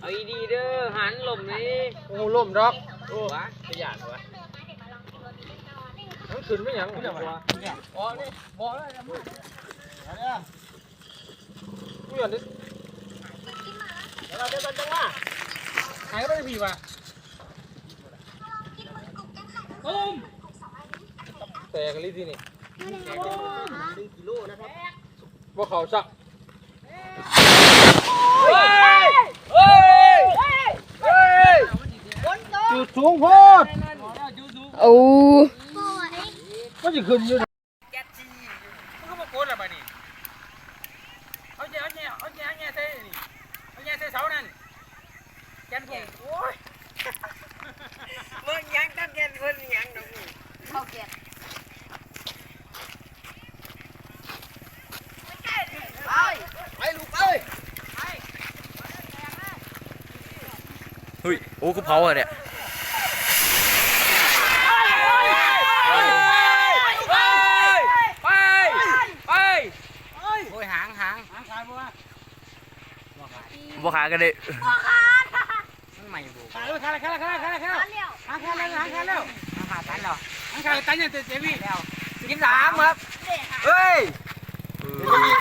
เอาอีดีเด้อหันลมนี่โอ้ล่มดอกโอ้วะขยันวะมันขึ้นไม่หยังวะอ๋อนี่บอกแล้วจะมึงกูอยากได้เราจะจังว่าหายก็ได้พี่ว่ะตุ้มแต่กันลิที่นี่หนึ่งกิโลนะครับบ่เขาสัก สูงโพด โอ้ ก็จะขึ้นอยู่ มึงก็มาโกนอะไรนี่เอาเจ้าเอาเจ้าเอาเจ้าเอาเจ้าใส่นี่เอาเจ้าใส่เสานั่นแกนผมโอ้ยมึงยังตั้งแกนคนยังดอกมึง เข้าเกียร์ ไปลูกเอ้ย เฮ้ย โอ้กูเผาอะเนี่ย างหางหางขาดบ่วะบ่ขากันเลยมันใหม่บุขาดแล้วขาดแล้วขาดแล้วขาดแล้วขาดแล้วหางขาดแล้วหางขาดแล้วหางขาดตันแล้วหางขาดตันยังเจวี่แล้วกินสามครับเฮ้ย